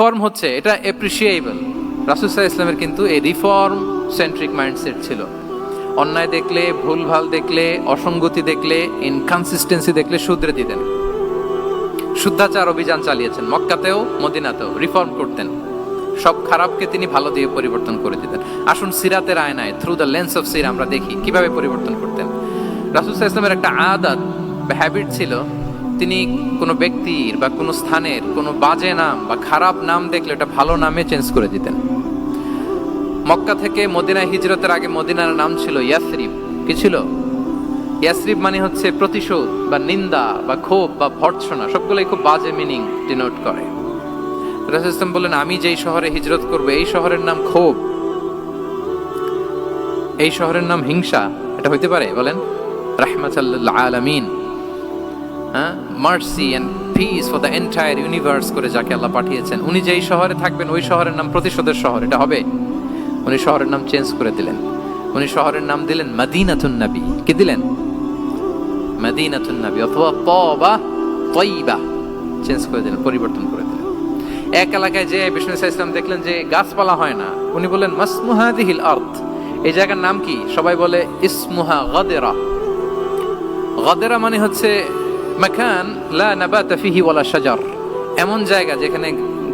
Reform হচ্ছে, এটা appreciable রাসুসাহ ইসলামের কিন্তু এই রিফর্ম সেন্ট্রিক মাইন্ডসেট ছিল। অন্যায় দেখলে, ভুলভাল দেখলে, অসঙ্গতি দেখলে ইনকনসিস্টেন্সি দেখলে শুধরে দিতেন। শুদ্ধাচার অভিযান চালিয়েছেন, মক্কাতেও, মদিনাতেও রিফর্ম করতেন। সব খারাপকে তিনি ভালো দিয়ে পরিবর্তন করে দিতেন। আসুন সিরাতের আয়নায় থ্রু দ্য লেন্স অফ সির আমরা দেখি কীভাবে পরিবর্তন করতেন। রাসুসাহ ইসলামের একটা আদাত হ্যাবিট ছিল তিনি কোনো ব্যক্তির বা কোনো স্থানের কোনো বাজে নাম বা খারাপ নাম দেখলে ওটা ভালো নামে চেঞ্জ করে দিতেন। মক্কা থেকে মদিনা হিজরতের আগে মদিনার নাম ছিল ইয়াসরিফ কি ছিল? ইয়াসরিফ মানে হচ্ছে প্রতিশোধ বা নিন্দা বা ক্ষোভ বা ভর্ৎসনা, সবগুলোই খুব বাজে মিনিং ডিনোট করে। রাসূল ইসলাম বললেন, আমি যেই শহরে হিজরত করব, এই শহরের নাম ক্ষোভ। এই শহরের নাম হিংসা। এটা হইতে পারে, বলেন রাহমাতাল্লাহ আলামিন। হ্যাঁ? Mercy and peace for the entire universe করে যাকে আল্লাহ পাঠিয়েছেন। উনি যেই শহরে থাকবেন, ওই শহরের নাম প্রতিশোধের শহর। এটা হবে? উনি শহরের নাম চেঞ্জ করে দিলেন। উনি শহরের নাম দিলেন মাদিনাতুন নবী। কি দিলেন? মাদিনাতুন নবী, অথবা তবা। চেঞ্জ করে দিলেন, পরিবর্তন করে দিলেন। এক এলাকায় যে বিষ্ণু ইসলাম দেখলেন যে গাছপালা হয় না, উনি বললেন মাসমুহাদিহিল আর্থ এই জায়গার নাম কি? সবাই বলে, ইসমুহা গদেরা। গদেরা মানে হচ্ছে মাখান লা নাবাতা ফিহি ওয়ালা শাজার। এমন জায়গা যেখানে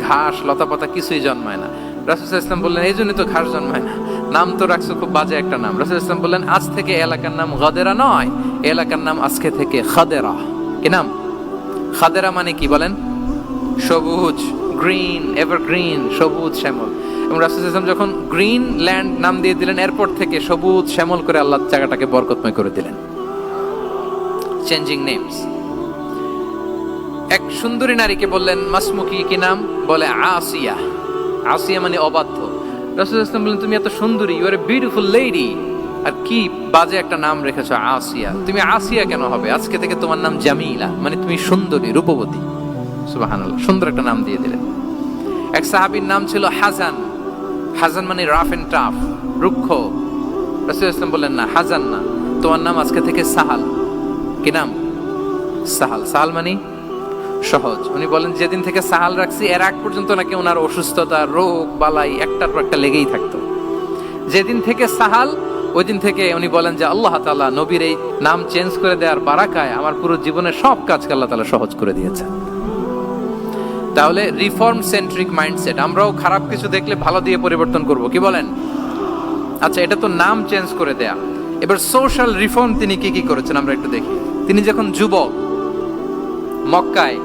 ঘাস, লতাপাতা কিছুই জন্মায় না। রাসুল ইসলাম বললেন, এই জন্যই তো ঘাস জন্মায় না। নাম তো রাখছো খুব বাজে একটা নাম। রাসুল ইসলাম বললেন, আজ থেকে এলাকার নাম গদেরা নয় এলাকার নাম আজকে থেকে খাদেরা। কি নাম? খাদেরা মানে কি বলেন? সবুজ, গ্রিন এভার গ্রিন সবুজ শ্যামল। এবং রাসুল ইসলাম যখন গ্রিন ল্যান্ড নাম দিয়ে দিলেন, এরপর থেকে সবুজ শ্যামল করে আল্লাহ জায়গাটাকে বরকতময় করে দিলেন। চেঞ্জিং নেমস এক সুন্দরী নারীকে বললেন মাসমুকি কি নাম? বলে, আসিয়া। আসিয়া মানে অবাধ্য। রসুল ইসলাম বললেন, তুমি এত সুন্দরী you are a beautiful lady আর কি বাজে একটা নাম রেখেছো, আসিয়া। তুমি আসিয়া কেন হবে? আজকে থেকে তোমার নাম জামিলা মানে তুমি সুন্দরী, রূপবতী। সুবাহানাল্লাহ, সুন্দর একটা নাম দিয়ে দিলেন। এক সাহাবীর নাম ছিল হাজান। হাজান মানে রাফ এন্ড টাফ রুক্ষ। রসুল ইসলাম বললেন, না, হাজান না, তোমার নাম আজকে থেকে সাহাল। কি নাম? সাহাল। সাহাল মানে সহজ। উনি বলেন, যেদিন থেকে সাহাল রাখছি, এর আগ পর্যন্ত নাকি ওনার অসুস্থতা, রোগ, বালাই একটার পর একটা লেগেই থাকতো। যেদিন থেকে সাহাল ওই দিন থেকে উনি বলেন যে, আল্লাহ তাআলা নবীর এই নাম চেঞ্জ করে দেওয়ার বারাকায় আমার পুরো জীবনের সব কাজকে আল্লাহ তাআলা সহজ করে দিয়েছে তাহলে রিফর্ম সেন্ট্রিক মাইন্ডসেট আমরাও খারাপ কিছু দেখলে ভালো দিয়ে পরিবর্তন করব। কি বলেন? আচ্ছা এটা তো নাম চেঞ্জ করে দেয়া। এবার সোশ্যাল রিফর্ম তিনি কি কি করেছেন আমরা একটু দেখি। তিনি যখন যুবক, মক্কায়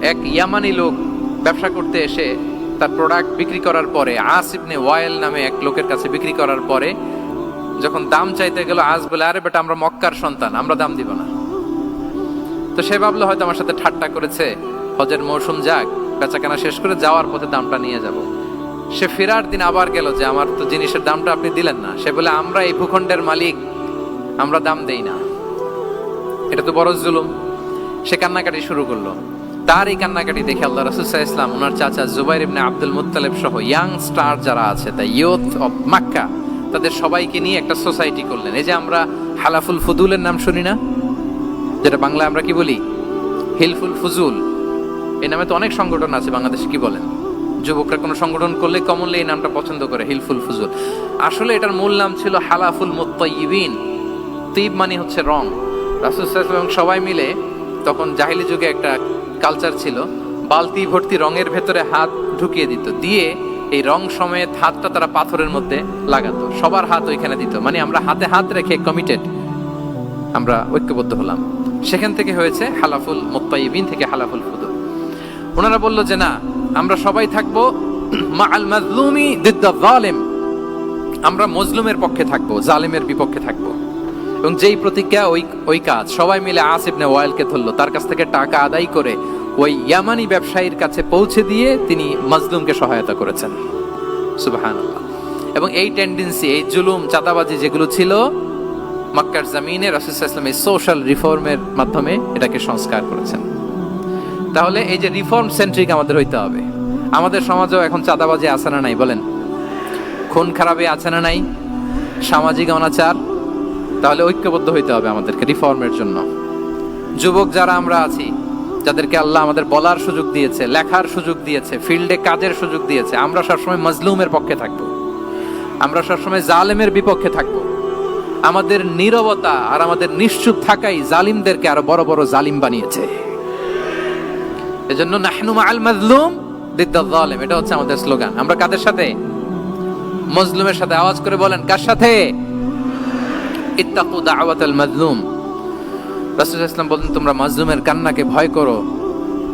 এক ইয়ামানি লোক ব্যবসা করতে এসে তার প্রোডাক্ট বিক্রি করার পরে আস ইবনে ওয়াইল নামে এক লোকের কাছে বিক্রি করার পরে যখন দাম চাইতে গেল আজ বলে, আরে বেটা, আমরা মক্কার সন্তান, আমরা দাম দিব না। তো সে ভাবলো, হয়তো আমার সাথে ঠাট্টা করেছে। হজের মৌসুম যাক, বেচাকেনা শেষ করে যাওয়ার পথে দামটা নিয়ে যাব। সে ফেরার দিন আবার গেল যে, আমার তো জিনিসের দামটা আপনি দিলেন না। সে বলে, আমরা এই ভূখণ্ডের মালিক, আমরা দাম দেই না। এটা তো বড় জুলুম। সে কান্নাকাটি শুরু করল। তার এই কান্নাকাটি দেখে আল্লাহ রাসুসাহ ইসলাম ওনার চাচা জুবাইর ইবনে আব্দুল মুত্তালেব সহ ইয়াং স্টার যারা আছে, দ্য ইয়ুথ অফ মাক্কা, তাদের সবাইকে নিয়ে একটা সোসাইটি করলেন। এই যে আমরা হালাফুল ফুদুলের নাম শুনি না? যেটা বাংলায় আমরা কি বলি? হিলফুল ফুজুল। এই নামে তো অনেক সংগঠন আছে, বাংলাদেশে কি বলেন? যুবকরা কোনো সংগঠন করলে কমনলি এই নামটা পছন্দ করে, হিলফুল ফুজুল। আসলে এটার মূল নাম ছিল হালাফুল মুত্তাইবিন তিব মানে হচ্ছে রং। রাসুল এবং সবাই মিলে তখন জাহিলি যুগে একটা কালচার ছিল, বালতি ভর্তি রঙের ভেতরে হাত ঢুকিয়ে দিত, দিয়ে এই রং সমেত হাতটা তারা পাথরের মধ্যে লাগাতো, সবার হাত ওইখানে দিত মানে আমরা হাতে হাত রেখে কমিটেড আমরা ঐক্যবদ্ধ হলাম। সেখান থেকে হয়েছে হালাফুল মোত্তাইবিন থেকে হালাফুল ফুদুল ওনারা বলল যে না, আমরা সবাই থাকব আল আমরা মজলুমের পক্ষে থাকব, জালেমের বিপক্ষে থাকব। এবং যেই প্রতিজ্ঞা ওই ওই কাজ, সবাই মিলে আসিবনে ওয়াইলকে ধরলো। তার কাছ থেকে টাকা আদায় করে ওই ইয়ামানি ব্যবসায়ীর কাছে পৌঁছে দিয়ে তিনি মাজলুমকে সহায়তা করেছেন। সুবাহান এবং এই টেন্ডেন্সি এই জুলুম, চাঁদাবাজি যেগুলো ছিল, মক্কার জামিনে রাসুসাহ ইসলাম এই সোশ্যাল রিফর্মের মাধ্যমে এটাকে সংস্কার করেছেন। তাহলে এই যে রিফর্ম সেন্ট্রিক আমাদের হইতে হবে। আমাদের সমাজেও এখন চাঁদাবাজি আছে না নাই, বলেন? খুন খারাপে আছে না নাই? সামাজিক অনাচার? তাহলে ঐক্যবদ্ধ হইতে হবে আমাদেরকে রিফর্মের জন্য। যুবক যারা আমরা আছি, যাদেরকে আল্লাহ আমাদের বলার সুযোগ দিয়েছে, লেখার সুযোগ দিয়েছে, ফিল্ডে কাজের সুযোগ দিয়েছে, আমরা সবসময় মজলুমের পক্ষে থাকব। আমরা সবসময় জালেমের বিপক্ষে থাকব। আমাদের নীরবতা আর আমাদের নিশ্চুপ থাকাই জালিমদেরকে আরও বড় বড় জালিম বানিয়েছে। এজন্য নাহনু মাআল মাজলুম এটা হচ্ছে আমাদের স্লোগান। আমরা কাদের সাথে? মজলুমের সাথে। আওয়াজ করে বলেন, কার সাথে? ইত্তাকু দাওয়াতাল মাজলুম। রাসূল ইসলাম বলেন তোমরা মাজলুমের কান্নাকে ভয় করো,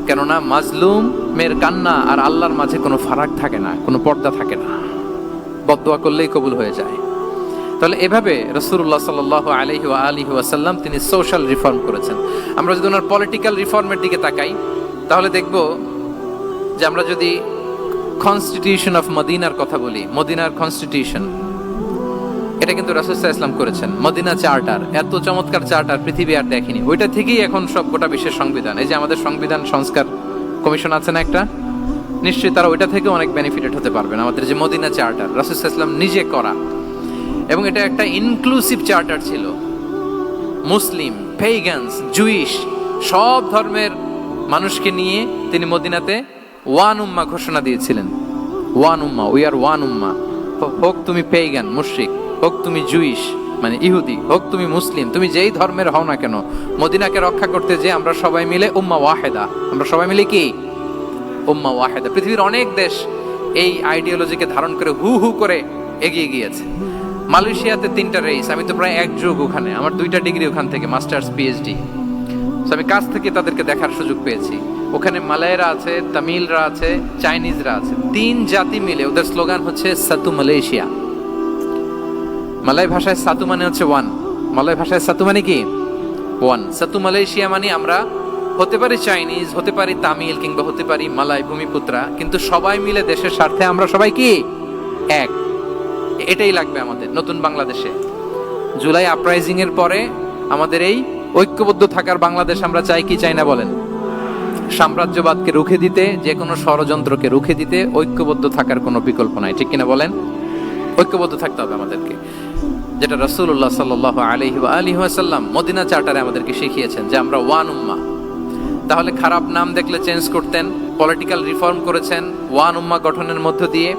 কেননা মাজলুমের কান্না আর আল্লাহর মাঝে কোনো ফারাক থাকে না, কোনো পর্দা থাকে না। বদদোয়া করলেই কবুল হয়ে যায়। তাহলে এভাবে রসুল্লাহ সাল আলহি আলহি ওয়াসাল্লাম তিনি সোশ্যাল রিফর্ম করেছেন। আমরা যদি ওনার পলিটিক্যাল রিফর্মের দিকে তাকাই, তাহলে দেখব যে আমরা যদি কনস্টিটিউশন অফ মদিনার কথা বলি, মদিনার কনস্টিটিউশন এটা কিন্তু রাসুসাহ ইসলাম করেছেন। মদিনা চার্টার, এত চমৎকার চার্টার পৃথিবী আর দেখেনি। ওইটা থেকেই এখন সব গোটা বিশ্বের সংবিধান। এই যে আমাদের সংবিধান সংস্কার কমিশন আছে না একটা? নিশ্চয়ই তারা ওইটা থেকে অনেক বেনিফিটেড হতে পারবেন। আমাদের যে মদিনা চার্টার রাসুসাহ ইসলাম নিজে করা। এবং এটা একটা ইনক্লুসিভ চার্টার ছিল। মুসলিম পেগানস জুইশ সব ধর্মের মানুষকে নিয়ে তিনি মদিনাতে ওয়ান উম্মা ঘোষণা দিয়েছিলেন। One Umma we are one উম্মা। হোক তুমি পেগান মুশরিক। হোক তুমি জুইশ মানে ইহুদি, হোক তুমি মুসলিম, তুমি যেই ধর্মের হও না কেন, মদিনাকে রক্ষা করতে যে আমরা সবাই মিলে উম্মা ওয়াহেদা। আমরা সবাই মিলে কি? উম্মা ওয়াহেদা। পৃথিবীর অনেক দেশ এই আইডিওলজিকে ধারণ করে হু হু করে এগিয়ে গিয়েছে। মালয়েশিয়াতে তিনটা রেস আমি তো প্রায় এক যুগ ওখানে, আমার দুইটা ডিগ্রি ওখান থেকে মাস্টার্স পিএইচডি আমি কাছ থেকে তাদেরকে দেখার সুযোগ পেয়েছি। ওখানে মালয়েরা আছে, তামিলরা আছে, চাইনিজরা আছে, তিন জাতি মিলে, ওদের স্লোগান হচ্ছে, সাতু মালয়েশিয়া। মালয় ভাষায় সাতু মানে হচ্ছে ওয়ান মালয় ভাষায় সাতু মানে কি? ওয়ান সাতু মালয়েশিয়া মানে আমরা হতে পারি চাইনিজ, হতে পারি তামিল কিংবা হতে পারি মালয় ভূমিপুত্রা, কিন্তু সবাই মিলে দেশের স্বার্থে আমরা সবাই কি? এক। এটাই লাগবে আমাদের নতুন বাংলাদেশে। জুলাই আপরাইজিং এর পরে আমাদের এই ঐক্যবদ্ধ থাকার বাংলাদেশ আমরা চাই কি, চাই না বলেন। সাম্রাজ্যবাদকে রুখে দিতে যে কোনো ষড়যন্ত্রকে রুখে দিতে ঐক্যবদ্ধ থাকার কোনো বিকল্প নাই, ঠিক কিনা বলেন? ঐক্যবদ্ধ থাকতে হবে আমাদেরকে। যেটা রসুল্লাহ সাল আলহি আলী সাল্লাম মদিনা চার্টারে আমাদেরকে শিখিয়েছেন যে আমরা ওয়ান উম্মা। তাহলে খারাপ নাম দেখলে চেঞ্জ করতেন, পলিটিক্যাল রিফর্ম করেছেন, ওয়ান উম্মা গঠনের মধ্য দিয়ে।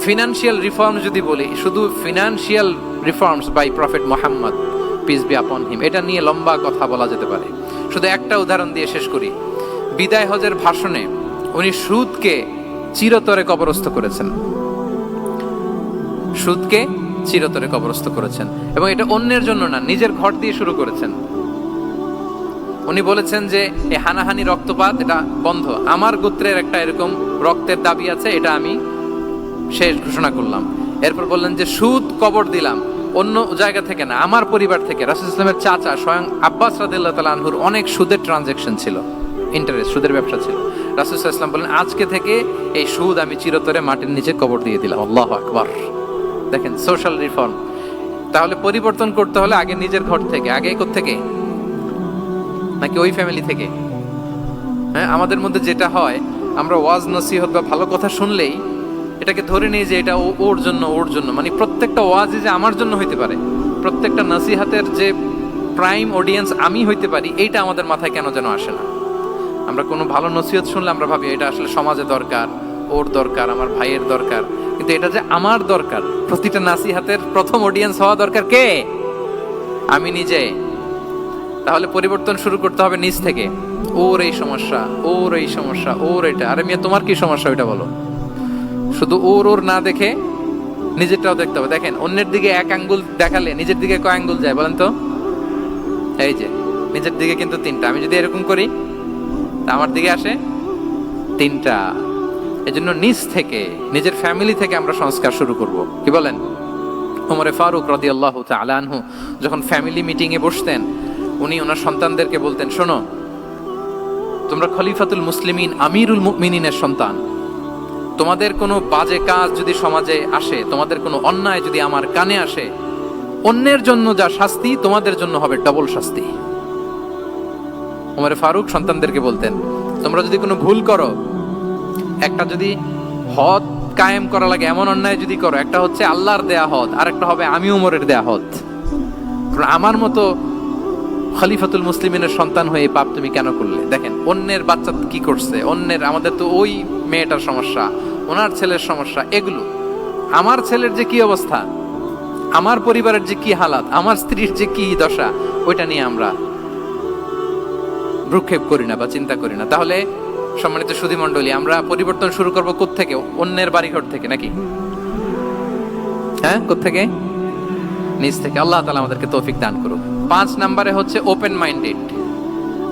ফিনান্সিয়াল রিফর্ম যদি বলি, শুধু financial reforms by prophet Muhammad peace be upon him এটা নিয়ে লম্বা কথা বলা যেতে পারে। শুধু একটা উদাহরণ দিয়ে শেষ করি। বিদায় হজের ভাষণে উনি সুদকে চিরতরে কবরস্থ করেছেন। সুদকে চিরতরে কবরস্থ করেছেন এবং এটা অন্যের জন্য না, নিজের ঘর দিয়ে শুরু করেছেন। উনি বলেছেন যে এই হানাহানি রক্তপাত, এটা বন্ধ। আমার গোত্রের একটা এরকম রক্তের দাবি আছে, এটা আমি শেষ ঘোষণা করলাম। এরপর বললেন যে, সুদ, কবর দিলাম। অন্য জায়গা থেকে না, আমার পরিবার থেকে, রাসুল ইসলামের চাচা স্বয়ং আব্বাস রাদিল্লাহ তালা আনহুর অনেক সুদের ট্রানজেকশন ছিল ইন্টারেস্ট সুদের ব্যবসা ছিল। রাসুল ইসলাম বলেন আজকে থেকে এই সুদ আমি চিরতরে মাটির নিচে কবর দিয়ে দিলাম। আল্লাহ আকবর। দেখেন সোশ্যাল রিফর্ম তাহলে পরিবর্তন করতে হলে আগে নিজের ঘর থেকে, আগে থেকে নাকি ওই ফ্যামিলি থেকে? হ্যাঁ আমাদের মধ্যে যেটা হয়, আমরা ওয়াজ, নসিহত বা ভালো কথা শুনলেই এটাকে ধরে নিই যে এটা ওর জন্য ওর জন্য। মানে প্রত্যেকটা ওয়াজে যে আমার জন্য হইতে পারে, প্রত্যেকটা নসিহাতের যে প্রাইম অডিয়েন্স আমি হইতে পারি, এইটা আমাদের মাথায় কেন যেন আসে না? আমরা কোনো ভালো নসিহত শুনলে আমরা ভাবি, এটা আসলে সমাজে দরকার। ওর দরকার, আমার ভাইয়ের দরকার। কিন্তু এটা যে আমার দরকার, প্রতিটা নাসিহাতের প্রথম অডিয়েন্স হওয়া দরকার কে? আমি নিজে। তাহলে পরিবর্তন শুরু করতে হবে নিজ থেকে। ওর এই সমস্যা, ওর এই সমস্যা, ওর এটা। আরে মিয়া, তোমার কি সমস্যা ওইটা বলো। শুধু ওর ওর না দেখে নিজেরটাও দেখতে হবে। দেখেন, অন্যের দিকে এক আঙ্গুল দেখালে নিজের দিকে কয় আঙ্গুল যায় বলেন তো? এই যে, নিজের দিকে কিন্তু তিনটা। আমি যদি এরকম করি, তা আমার দিকে আসে তিনটা। এজন্য নিজ থেকে, নিজের ফ্যামিলি থেকে আমরা সংস্কার শুরু করব। কি বলেন? ওমরে ফারুক রদি আল্লাহ আনহু যখন ফ্যামিলি মিটিংয়ে বসতেন, উনি ওনার সন্তানদেরকে বলতেন, শোনো, তোমরা খলিফাতুল মুসলিমিন, আমিরুল মুমিনিনের সন্তান। তোমাদের কোনো বাজে কাজ যদি সমাজে আসে, তোমাদের কোনো অন্যায় যদি আমার কানে আসে, অন্যের জন্য যা শাস্তি, তোমাদের জন্য হবে ডবল শাস্তি। ওমরে ফারুক সন্তানদেরকে বলতেন, তোমরা যদি কোনো ভুল করো একটা যদি হদ কায়েম করা লাগে, এমন অন্যায় যদি করো, একটা হচ্ছে আল্লাহর দেয়া হদ আর একটা হবে আমি উমরের দেয়া হদ। আমার মতো খলিফাতুল মুসলিমিনের সন্তান হয়ে পাপ তুমি কেন করলে? দেখেন, অন্যের বাচ্চা কি করছে? অন্যের, আমাদের তো ওই মেয়েটার সমস্যা, ওনার ছেলের সমস্যা, এগুলো। আমার ছেলের যে কি অবস্থা? আমার পরিবারের যে কি হালাত? আমার স্ত্রীর যে কি দশা? ওইটা নিয়ে আমরা ভ্রুক্ষেপ করি না বা চিন্তা করি না। তাহলে সম্মানিত সুধী মণ্ডলী, আমরা পরিবর্তন শুরু করব থেকে? অন্যের বাড়িঘর থেকে নাকি? হ্যাঁ থেকে? নিজ থেকে। আল্লাহ তালা আমাদেরকে তৌফিক দান করুক। পাঁচ নাম্বারে হচ্ছে ওপেন মাইন্ডেড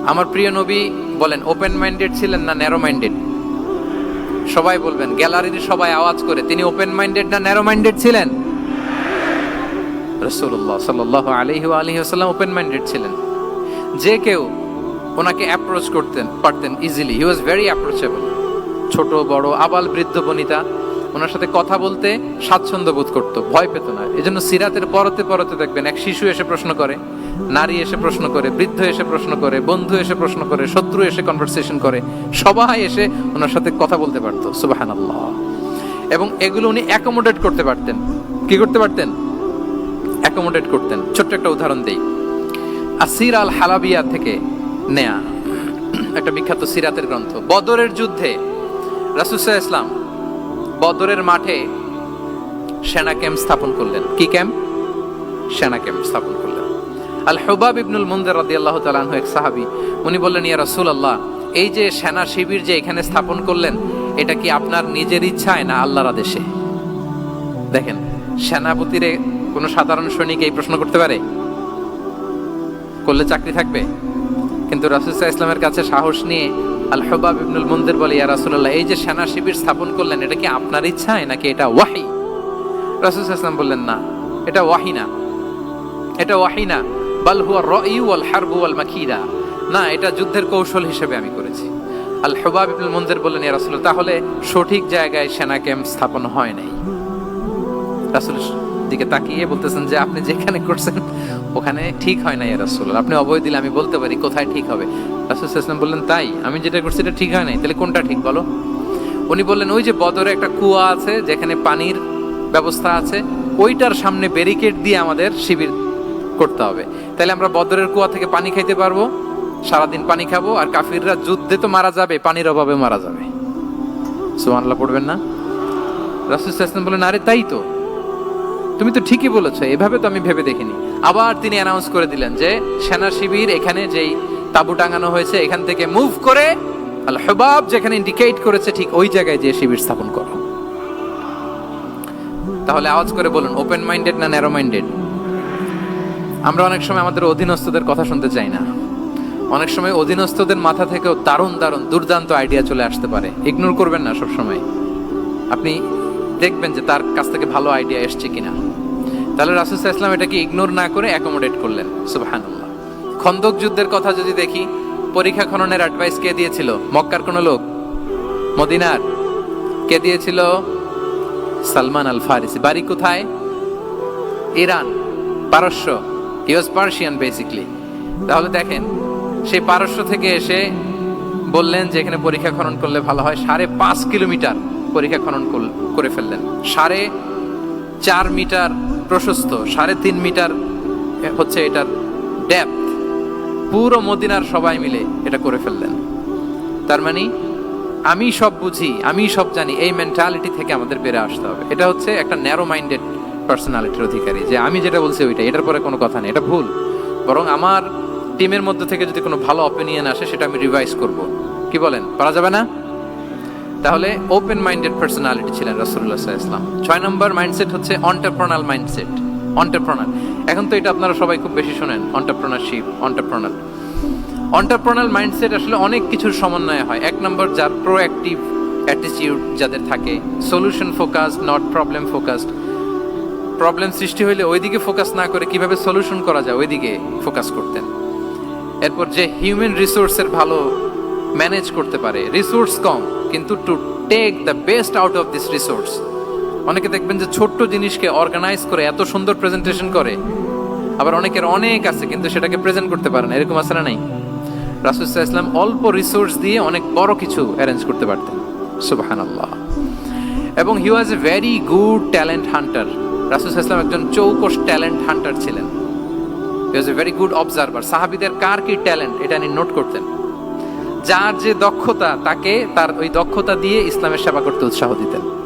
আমার প্রিয় নবী বলেন ওপেন মাইন্ডেড ছিলেন না ন্যারো মাইন্ডেড সবাই বলবেন, গ্যালারির সবাই আওয়াজ করে, তিনি ওপেন মাইন্ডেড না ন্যারো মাইন্ডেড ছিলেন? রসুল্লাহ সাল্লাহ আলহি আলহি ওপেন মাইন্ডেড ছিলেন। যে কেউ ওনাকে অ্যাপ্রোচ করতেন, পারতেন easily he was very approachable ছোট, বড়, আবাল, বৃদ্ধ, বনিতা, ওনার সাথে কথা বলতে স্বাচ্ছন্দ্য বোধ করতো, ভয় পেত না। এই জন্য সিরাতের পরতে পরতে দেখবেন, এক শিশু এসে প্রশ্ন করে, নারী এসে প্রশ্ন করে, বৃদ্ধ এসে প্রশ্ন করে, বন্ধু এসে প্রশ্ন করে, শত্রু এসে কনভারসেশন করে, সবাই এসে ওনার সাথে কথা বলতে পারতো সুবাহান এবং এগুলো উনি অ্যাকোমোডেট করতে পারতেন। কি করতে পারতেন? অ্যাকোমোডেট করতেন। ছোট্ট একটা উদাহরণ দেই। আসির আল হালাবিয়া থেকে নেয়া। একটা বিখ্যাত সিরাতের গ্রন্থ। বদরের যুদ্ধে রাসুসাহ ইসলাম বদরের মাঠে সেনা ক্যাম্প স্থাপন করলেন। কি ক্যাম্প? সেনা ক্যাম্প স্থাপন করলেন। আল হুবাব ইবনুল মুন্দের রাদি আল্লাহ তালাহ এক সাহাবি, উনি বললেন, ইয়া রাসুল আল্লাহ এই যে সেনা শিবির যে এখানে স্থাপন করলেন, এটা কি আপনার নিজের ইচ্ছায় না আল্লাহর আদেশে? দেখেন, সেনাপতিরে কোনো সাধারণ সৈনিক এই প্রশ্ন করতে পারে? করলে চাকরি থাকবে? কিন্তু রাসুসাহ ইসলামের কাছে সাহস নিয়ে আল হবাব ইবনুল মন্দির বলে, ইয়া রাসুল্লাহ এই যে সেনা শিবির স্থাপন করলেন, এটা কি আপনার ইচ্ছায় নাকি এটা ওয়াহি? রাসুসাহ ইসলাম বললেন, না, এটা ওয়াহি না। এটা ওয়াহি না। বাল হুয়া রইউ আল হারবু আল মাকিদা। না, এটা যুদ্ধের কৌশল হিসেবে আমি করেছি। আল হবাব ইবনুল মন্দির বললেন, ইয়া রাসুল্লাহ তাহলে সঠিক জায়গায় সেনা ক্যাম্প স্থাপন হয় নাই। রাসুল দিকে তাকিয়ে বলতেছেন যে, আপনি যেখানে করছেন, ওখানে ঠিক হয় না ইয়া রাসুল আপনি অবয় দিলে আমি বলতে পারি কোথায় ঠিক হবে। রাসুল ইসলাম বললেন, তাই, আমি যেটা করছি এটা ঠিক হয় নাই, তাহলে কোনটা ঠিক বলো? উনি বললেন, ওই যে বদরে একটা কুয়া আছে, যেখানে পানির ব্যবস্থা আছে, ওইটার সামনে ব্যারিকেড দিয়ে আমাদের শিবির করতে হবে। তাহলে আমরা বদরের কুয়া থেকে পানি খাইতে পারব, সারাদিন পানি খাব, আর কাফিররা যুদ্ধে তো মারা যাবে, পানির অভাবে মারা যাবে। সোমানলা পড়বেন না? রাসুল ইসলাম বলেন আরে তাই তো তুমি তো ঠিকই বলেছ, এভাবে তো আমি ভেবে দেখিনি। আবার তিনি অ্যানাউন্স করে দিলেন যে সেনা শিবির এখানে যেই তাবু টাঙানো হয়েছে, এখান থেকে মুভ করে আল হেবাব যেখানে ইন্ডিকেট করেছে, ঠিক ওই জায়গায় যে শিবির স্থাপন করো। তাহলে আওয়াজ করে বলুন ওপেন মাইন্ডেড না ন্যারো মাইন্ডেড আমরা অনেক সময় আমাদের অধীনস্থদের কথা শুনতে চাই না। অনেক সময় অধীনস্থদের মাথা থেকেও দারুণ দারুণ, দুর্দান্ত আইডিয়া চলে আসতে পারে। ইগনোর করবেন না সব সময় আপনি দেখবেন যে তার কাছ থেকে ভালো আইডিয়া এসছে কিনা। তাহলে রাসুল ইসলাম এটাকে ইগনোর না করে অ্যাকোমোডেট করলেন। সুবাহানুল্লাহ। খন্দক যুদ্ধের কথা যদি দেখি, পরীক্ষা খননের অ্যাডভাইস কে দিয়েছিল? মক্কার কোনো লোক? মদিনার? কে দিয়েছিল? সালমান আল ফারিসি বাড়ি কোথায়? ইরান। পারস্য। হি ওয়াজ পার্সিয়ান বেসিকলি তাহলে দেখেন সেই পারস্য থেকে এসে বললেন যে এখানে পরীক্ষা খনন করলে ভালো হয়। সাড়ে পাঁচ কিলোমিটার পরীক্ষা খনন করে ফেললেন। সাড়ে চার মিটার প্রশস্ত, সাড়ে তিন মিটার হচ্ছে এটার ডেপথ পুরো মদিনার সবাই মিলে এটা করে ফেললেন। তার মানে আমি সব বুঝি, আমি সব জানি, এই মেন্টালিটি থেকে আমাদের বেড়ে আসতে হবে। এটা হচ্ছে একটা ন্যারো মাইন্ডেড পার্সোনালিটির অধিকারী, যে আমি যেটা বলছি ওইটা এটার পরে কোনো কথা নেই, এটা ভুল। বরং আমার টিমের মধ্যে থেকে যদি কোনো ভালো অপিনিয়ন আসে, সেটা আমি রিভাইজ করব। কি বলেন, পারা যাবে না? তাহলে ওপেন মাইন্ডেড পার্সোনালিটি ছিলেন রাসুল্লাহ ইসলাম ছয় নম্বর মাইন্ডসেট হচ্ছে অন্টারপ্রনাল মাইন্ডসেট অন্টারপ্রনাল এখন তো এটা আপনারা সবাই খুব বেশি শোনেন অন্টারপ্রনারশিপ অন্টারপ্রনাল অন্টারপ্রনাল মাইন্ডসেট আসলে অনেক কিছুর সমন্বয় হয়। এক নম্বর যার প্রোঅ্যাক্টিভ অ্যাটিটিউড যাদের থাকে solution focused not problem focused problem সৃষ্টি হইলে ওইদিকে ফোকাস না করে কীভাবে সলিউশন করা যায়, ওইদিকে ফোকাস করতেন। এরপর যে হিউম্যান রিসোর্সের ভালো ম্যানেজ করতে পারে। রিসোর্স কম, কিন্তু to take the best out of this resource অনেকে দেখবেন যে ছোট্ট জিনিসকে অর্গানাইজ করে এত সুন্দর প্রেজেন্টেশন করে। আবার অনেকের অনেক আছে, কিন্তু সেটাকে প্রেজেন্ট করতে পারে না। এরকম আছে না নাই? ইসলাম অল্প রিসোর্স দিয়ে অনেক বড় কিছু অ্যারেঞ্জ করতে পারতেন। সুবাহান আল্লাহ এবং he was a very good talent hunter রাসুসাহ ইসলাম একজন চৌকস ট্যালেন্ট হান্টার ছিলেন। He was a very good observer সাহাবিদের কার কি ট্যালেন্ট এটা নিয়ে নোট করতেন। যার যে দক্ষতা তাকে তার ওই দক্ষতা দিয়ে ইসলামের সেবা করতে উৎসাহ দিতেন।